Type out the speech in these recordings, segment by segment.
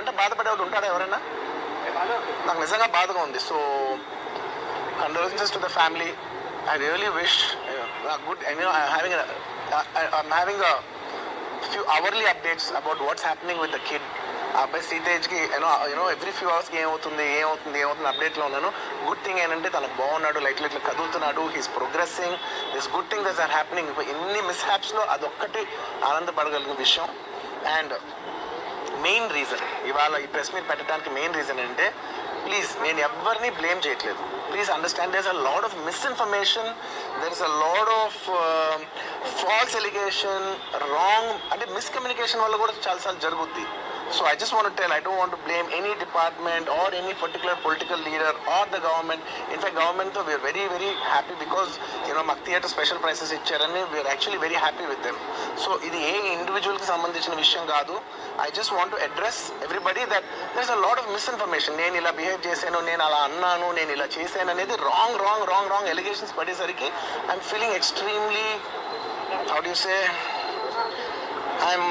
అంటే బాధపడేవాడు ఉంటాడా ఎవరైనా? నాకు నిజంగా బాధగా ఉంది. So condolences to the family I really wish good having I'm having few hourly updates about what's happening with the kid ఆ అబ్బాయి సీతేజ్కి you know you know every few అవర్స్కి ఏమవుతుంది ఏమవుతుంది ఏమవుతుంది అప్డేట్లో ఉన్నాను. గుడ్ థింగ్ ఏంటంటే తను బాగున్నాడు light light కదులుతున్నాడు he's progressing this good thing thus are happening miss మిస్హ్యాప్స్లో అదొక్కటి ఆనందపడగలిగిన విషయం. అండ్ మెయిన్ రీజన్ ఇవాళ ఈ ప్రెస్ మీట్ పెట్టడానికి మెయిన్ రీజన్ అంటే ప్లీజ్ నేను ఎవరిని బ్లేమ్ చేయట్లేదు. Please understand there a lot of misinformation there is a lot of false allegation wrong అంటే మిస్కమ్యూనికేషన్ వల్ల కూడా చాలాసార్లు జరుగుద్ది. So I just want tell I don't want blame any department or any particular political leader or the government in fact గవర్నమెంట్తో we are very very happy because you know మాకు theatre special prices ఇచ్చారని we are actually very happy with them so ఇది ఏ ఇండివిజువల్కి సంబంధించిన విషయం కాదు. I just want to address everybody that there's a lot of misinformation నేను ఇలా బిహేవ్ చేశాను నేను అలా అన్నాను నేను ఇలా చేశాను అనేది wrong wrong wrong wrong allegations పడేసరికి I'm feeling extremely how do say I'm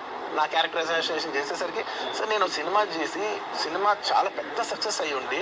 నా క్యారెక్టర్ చేసేసరికి సార్ నేను సినిమా చేసి సినిమా చాలా పెద్ద సక్సెస్ అయ్యి ఉండి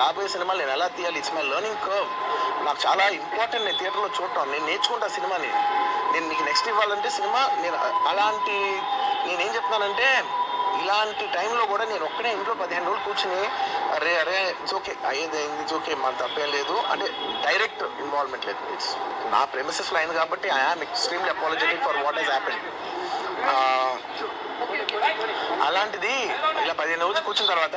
రాబోయే సినిమాలు నేను ఎలా తీయాలి? ఇట్స్ మై లెర్నింగ్ కర్వ్ నాకు చాలా ఇంపార్టెంట్ నేను థియేటర్లో చూడటం. నేను నేర్చుకుంటా సినిమాని. నేను మీకు నెక్స్ట్ ఇవ్వాలంటే సినిమా నేను అలాంటి నేనేం చెప్తున్నానంటే ఇలాంటి టైంలో కూడా నేను ఒక్కడే ఇంట్లో పదిహేను రోజులు కూర్చుని అరే అరే ఇట్స్ ఓకే అయ్యేది అయింది ఇట్స్ ఓకే మన తప్పేం లేదు. అంటే డైరెక్ట్ ఇన్వాల్వ్మెంట్ లేదు. ఇట్స్ నా ప్రెమిసెస్లో అయింది కాబట్టి I extremely apologetic for what has happen అలాంటిది ఇలా పదిహేను రోజులు కూర్చున్న తర్వాత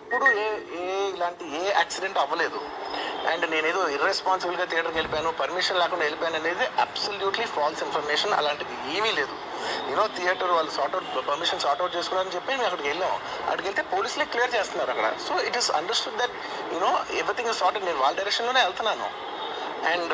ఎప్పుడు ఏ ఏ ఇలాంటి ఏ యాక్సిడెంట్ అవ్వలేదు. అండ్ నేనేదో ఇర్రెస్పాన్సిబుల్గా థియేటర్కి వెళ్ళిపోయాను పర్మిషన్ లేకుండా వెళ్ళిపోయాను అనేది అబ్సల్యూట్లీ ఫాల్స్ ఇన్ఫర్మేషన్ అలాంటిది ఏమీ లేదు. యూనో థియేటర్ వాళ్ళు sort out permission sort out చేసుకున్నారని చెప్పి మేము అక్కడికి వెళ్ళాం. అక్కడికి వెళ్తే పోలీసులే క్లియర్ చేస్తున్నారు అక్కడ. So it is understood that you know everything is sorted నేను వాళ్ళ డైరెక్షన్లోనే వెళ్తున్నాను. అండ్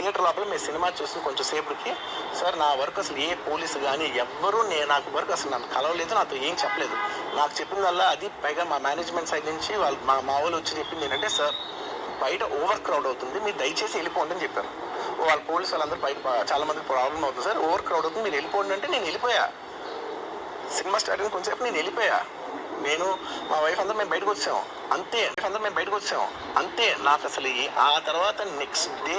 థియేటర్ లోపల మీ సినిమా చూసి కొంచెం సేపటికి సార్ నా వర్క్ అసలు ఏ పోలీసు కానీ ఎవ్వరూ నేను నాకు వర్క్ అసలు నన్ను కలవలేదు నాతో ఏం చెప్పలేదు. నాకు చెప్పిందల్లా అది పైగా మా మేనేజ్మెంట్ సైడ్ నుంచి వాళ్ళు మా మా వాళ్ళు వచ్చి చెప్పింది ఏంటంటే సార్ బయట ఓవర్ క్రౌడ్ అవుతుంది మీరు దయచేసి వెళ్ళిపోండి అని చెప్పారు. వాళ్ళ పోలీసు వాళ్ళందరూ బయట చాలా మంది ప్రాబ్లం అవుతుంది. సార్ ఓవర్ క్రౌడ్ అవుతుంది మీరు వెళ్ళిపోండి అంటే నేను వెళ్ళిపోయా. సినిమా స్టార్ట్ అయిన కొంచెంసేపు నేను వెళ్ళిపోయా. నేను మా వైఫ్ అందరం మేము బయటకు వచ్చాము అంతే వైఫ్ మేము బయటకు వచ్చాము అంతే నాకు అసలు ఆ తర్వాత నెక్స్ట్ డే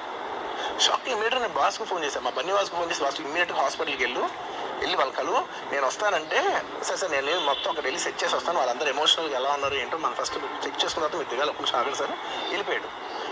షాక్ ఇమీడియట్ నేను బాస్కు ఫోన్ చేశాను మా బన్నీ బాస్కు ఫోన్ చేసి బాస్కు ఇమీడియట్ హాస్పిటల్కి వెళ్ళు. వెళ్ళి వాళ్ళ కలు. నేను వస్తానంటే సరే సార్ నేను మొత్తం అక్కడ వెళ్ళి సెట్ చేసి వస్తాను. వాళ్ళందరూ ఎమోషనల్గా ఎలా ఉన్నారు ఏంటో మనం ఫస్ట్ చెక్ చేసుకున్న తర్వాత మీరు దిగాలి. ఒక సార్. వెళ్ళిపోయాడు.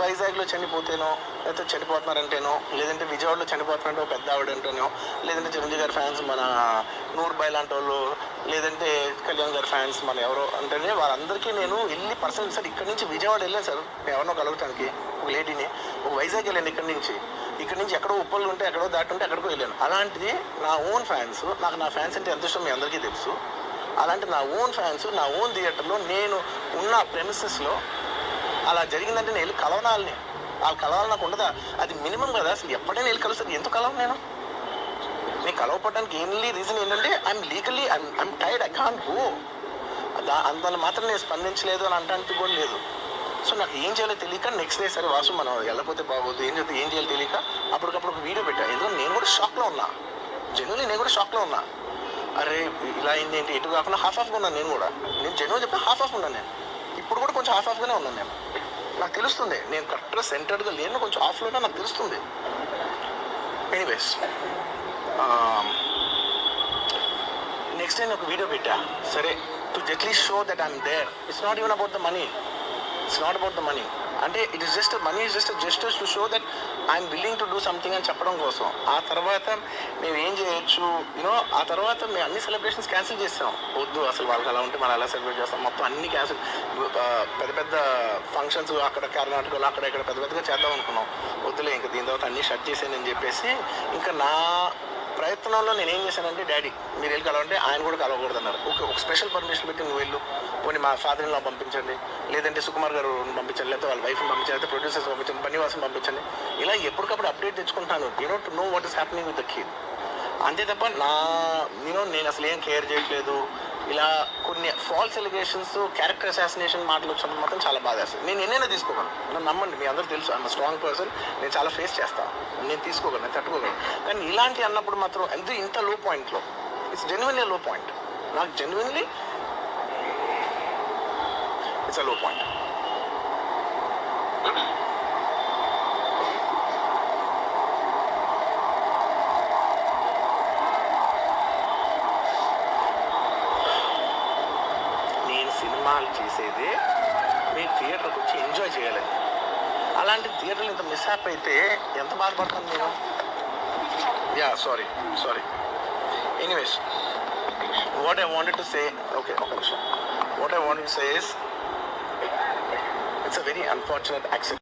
వైజాగ్లో చనిపోతేనో లేకపోతే చనిపోతున్నారంటేనో లేదంటే విజయవాడలో చనిపోతున్నారంటే ఒక పెద్ద ఆవిడ అంటేనో లేదంటే చిరంజీవి గారి ఫ్యాన్స్ మన నూరుబాయ్ లాంటి వాళ్ళు లేదంటే కళ్యాణ్ గారి ఫ్యాన్స్ మన ఎవరో అంటేనే వారందరికీ నేను వెళ్ళి పర్సనల్ సార్ ఇక్కడ నుంచి విజయవాడ వెళ్ళాను సార్ ఎవరినో కలవటానికి ఒక లేడీని ఒక వైజాగ్ వెళ్ళాను ఇక్కడ నుంచి. ఇక్కడ నుంచి ఎక్కడో ఉప్పలు ఉంటే ఎక్కడో దాటుంటే ఎక్కడికో వెళ్ళాను. అలాంటిది నా ఓన్ ఫ్యాన్స్ నాకు నా ఫ్యాన్స్ అంటే ఎంత ఇష్టం మీ అందరికీ తెలుసు. అలాంటి నా ఓన్ ఫ్యాన్స్ నా ఓన్ థియేటర్లో నేను ఉన్న ప్రెమిసెస్లో అలా జరిగిందంటే నేను వెళ్ళి కలవనాలని వాళ్ళు కలవాలి నాకు ఉండదా? అది మినిమం కదా అసలు ఎప్పుడైనా వెళ్ళి కలుస్తుంది ఎందుకు కలవను నేను? నేను కలవపడడానికి ఏంలీ రీజన్ ఏంటంటే I'm legally I'm I'm tired I can't go దా మాత్రం నేను స్పందించలేదు అని అంటానికి కూడా లేదు. సో నాకు ఏం చేయాలో తెలియక నెక్స్ట్ డే సరే వాసు మనం వెళ్ళకపోతే బాగోదు ఏం చేస్తే ఏం చేయాలో తెలియక అప్పటికప్పుడు ఒక వీడియో పెట్టా. ఎందుకంటే నేను కూడా షాక్లో ఉన్నా. జెన్యున్లీ నేను కూడా షాక్లో ఉన్నా. అరే ఇలా అయింది ఏంటి? ఎటు కాకుండా హాఫ్ ఆఫ్గా ఉన్నాను నేను కూడా. నేను జెన్యున్ చెప్పి హాఫ్ ఆఫ్ ఉన్నాను నేను. ఇప్పుడు కూడా కొంచెం హాఫ్ ఆఫ్గానే ఉన్నాను నేను. నాకు తెలుస్తుంది. నేను కరెక్ట్గా సెంటర్గా లేను కొంచెం ఆఫ్లోనే నాకు తెలుస్తుంది. ఎనీవేస్ నెక్స్ట్ నేను ఒక వీడియో పెట్టా. సరే to Jaitley show that I'm there it's not even about the money it's not about the money అంటే it is just money is just just to show that I'm willing to do something అని చెప్పడం కోసం. ఆ తర్వాత మేము ఏం చేయొచ్చు you know ఆ తర్వాత మేము అన్ని సెలబ్రేషన్స్ క్యాన్సిల్ చేసాం. వద్దు అసలు వాళ్ళకి అలా ఉంటే మనం ఎలా సెలబ్రేట్ చేస్తాం? మొత్తం అన్ని క్యాన్సిల్ పెద్ద పెద్ద ఫంక్షన్స్ అక్కడ కర్ణాటకలో అక్కడ ఇక్కడ పెద్ద పెద్దగా చేద్దాం అనుకున్నాం. వద్దులే ఇంకా దీని తర్వాత అన్ని షట్ చేసానని చెప్పేసి ఇంకా నా ప్రయత్నంలో నేను ఏం చేశానంటే డాడీ మీరు వెళ్ళి కలవంటే ఆయన కూడా కలవకూడదు అన్నారు. ఓకే ఒక స్పెషల్ పర్మిషన్ పెట్టి నువ్వు వెళ్ళు. పోనీ మా ఫాదర్ ఇలా పంపించండి. లేదంటే సుకుమార్ గారు పంపించండి. లేకపోతే వాళ్ళ వైఫ్ని పంపించండి. లేకపోతే ప్రొడ్యూసర్స్ పంపించండి. బన్నివాసం పంపించండి. ఇలా ఎప్పటికప్పుడు అప్డేట్ తెచ్చుకుంటాను. You know to know what is happening with the kid అంతే తప్ప నా నేను నేను అసలు ఏం కేర్ చేయట్లేదు. ఇలా కొన్ని ఫాల్స్ ఎలిగేషన్స్ క్యారెక్టర్ అసాసినేషన్ మాటలు వచ్చినప్పుడు మాత్రం చాలా బాధ వేస్తాను నేను ఎన్నైనా తీసుకోగలను. నన్ను నమ్మండి మీ అందరూ తెలుసు అన్న స్ట్రాంగ్ పర్సన్ నేను చాలా ఫేస్ చేస్తాను నేను తీసుకోగలను నేను తట్టుకోగలను. కానీ ఇలాంటి అన్నప్పుడు మాత్రం ఎంత ఇంత లో? పాయింట్లో ఇట్స్ జెన్యున్లీ లో పాయింట్ నాకు genuinely it's a low point నేను సినిమాలు చేసేది మీ థియేటర్కి వచ్చి ఎంజాయ్ చేయాలని. అలాంటి థియేటర్లు ఇంత మిస్ హ్యాప్ అయితే ఎంత బాధపడతాను నేను yeah sorry sorry anyways what I wanted to say okay ఒక నిమిషం. What I wanted to say is it's a very unfortunate accident